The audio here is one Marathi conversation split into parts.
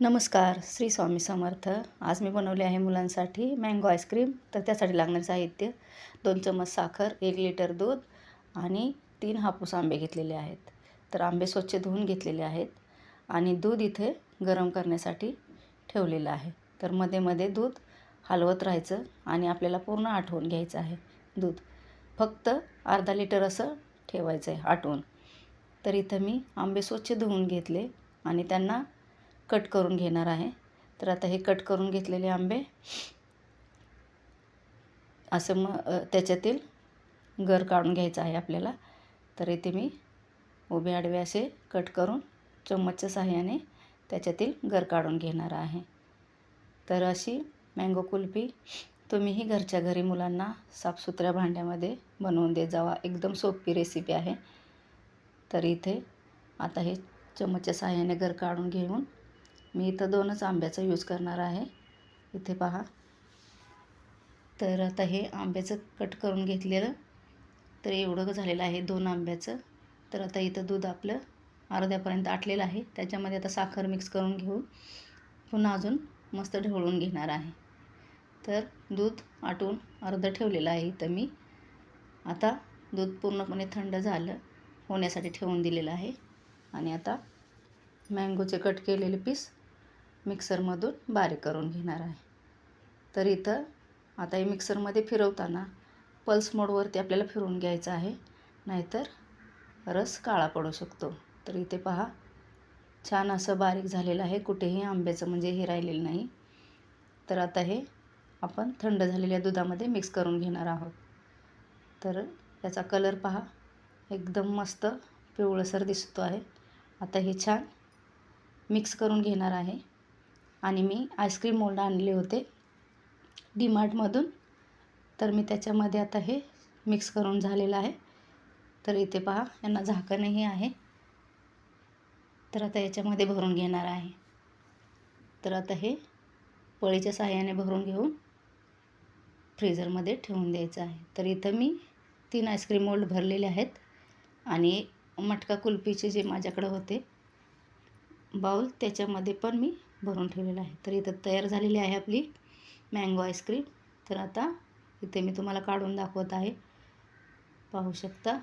नमस्कार श्री स्वामी समर्थ. आज मी बनवले आहे मुलांसाठी मँगो आईस्क्रीम तर त्यासाठी लागणारे साहित्य दोन चम्मच साखर एक लिटर दूध आणि तीन हापूस आंबे घेतलेले आहेत. तर आंबे स्वच्छ धुवून घेतलेले आहेत आणि दूध इथे गरम करण्यासाठी ठेवलेलं आहे. तर मध्ये मध्ये दूध हलवत राहायचं आणि आपल्याला पूर्ण आठवून घ्यायचं आहे दूध. फक्त अर्धा लिटर असं ठेवायचं आहे आटवून तर इथं मी आंबे स्वच्छ धुवून घेतले आणि त्यांना कट करून घेणार आहे. तर आता हे कट करून घेतलेले आंबे असं मग त्याच्यातील गर काढून घ्यायचं आहे आपल्याला. तर इथे मी उभे आडवे असे कट करून चम्मचच्या सहाय्याने त्याच्यातील गर काढून घेणार आहे. तर अशी मँगो कुल्फी तुम्हीही घरच्या घरी मुलांना साफसुथऱ्या भांड्यामध्ये बनवून देत जावा. एकदम सोपी रेसिपी आहे. तर इथे आता हे चम्मचच्या सहाय्याने गर काढून घेऊन मी इथं दोनच आंब्याचा यूज करणार आहे. इथे पहा. तर आता हे आंब्याचं कट करून घेतलेलं. तर एवढं झालेलं आहे दोन आंब्याचं. तर आता इथं दूध आपलं अर्ध्यापर्यंत आटलेलं आहे. त्याच्यामध्ये आता साखर मिक्स करून घेऊन पुन्हा अजून मस्त ढवळून घेणार आहे. तर दूध आटून अर्धं ठेवलेलं आहे इथं मी. आता दूध पूर्णपणे थंड झालं होण्यासाठी ठेवून दिलेलं आहे. आणि आता मँगोचे कट केलेले पीस मिक्सरमधून बारीक करून घेणार आहे. तर इथं आता हे मिक्सरमध्ये फिरवताना पल्स मोडवरती आपल्याला फिरवून घ्यायचं आहे. नाहीतर रस काळा पडू शकतो. तर इथे पहा छान असं बारीक झालेलं आहे. कुठेही आंब्याचं म्हणजे हे राहिलेलं नाही. तर आता हे आपण थंड झालेल्या दुधामध्ये मिक्स करून घेणार आहोत. तर याचा कलर पहा एकदम मस्त पिवळसर दिसतो आहे. आता हे छान मिक्स करून घेणार आहे. आणि मी आईस्क्रीम मोल्ड आणले होते डीमार्टमधून. तर मी त्याच्यामध्ये आता हे मिक्स करून झालेलं आहे. तर इथे पहा यांना झाकणही आहे. तर आता याच्यामध्ये भरून घेणार आहे. तर आता हे पळीच्या सहाय्याने भरून घेऊन फ्रीझरमध्ये ठेवून द्यायचं आहे. तर इथं मी तीन आईस्क्रीम मोल्ड भरलेले आहेत आणि मटका कुल्फीचे जे माझ्याकडं होते बाऊल त्याच्यामध्ये पण मी भरून ठेवलेलं आहे. तर इथं तयार झालेली आहे आपली मँगो आईस्क्रीम तर आता इथे मी तुम्हाला काढून दाखवत आहे. पाहू शकता.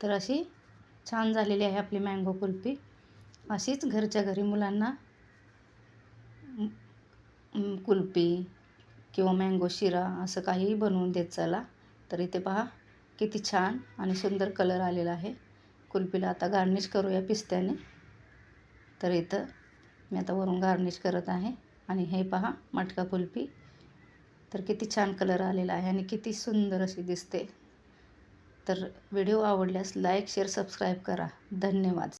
तर अशी छान झालेली आहे आपली मँगो कुल्फी. अशीच घरच्या घरी मुलांना कुल्फी किंवा मँगो शिरा असं काहीही बनवून देत चला. तर इथे पहा किती छान आणि सुंदर कलर आलेला आहे. कुल्फीला आता गार्निश करूया पिस्त्याने. तर इथं मी आता वरून गार्निश करत आहे. आणि हे पहा मटका कुल्फी. तर किती छान कलर आलेला आहे आणि किती सुंदर अशी दिसते. तर व्हिडिओ आवडल्यास लाईक शेअर सबस्क्राईब करा. धन्यवाद.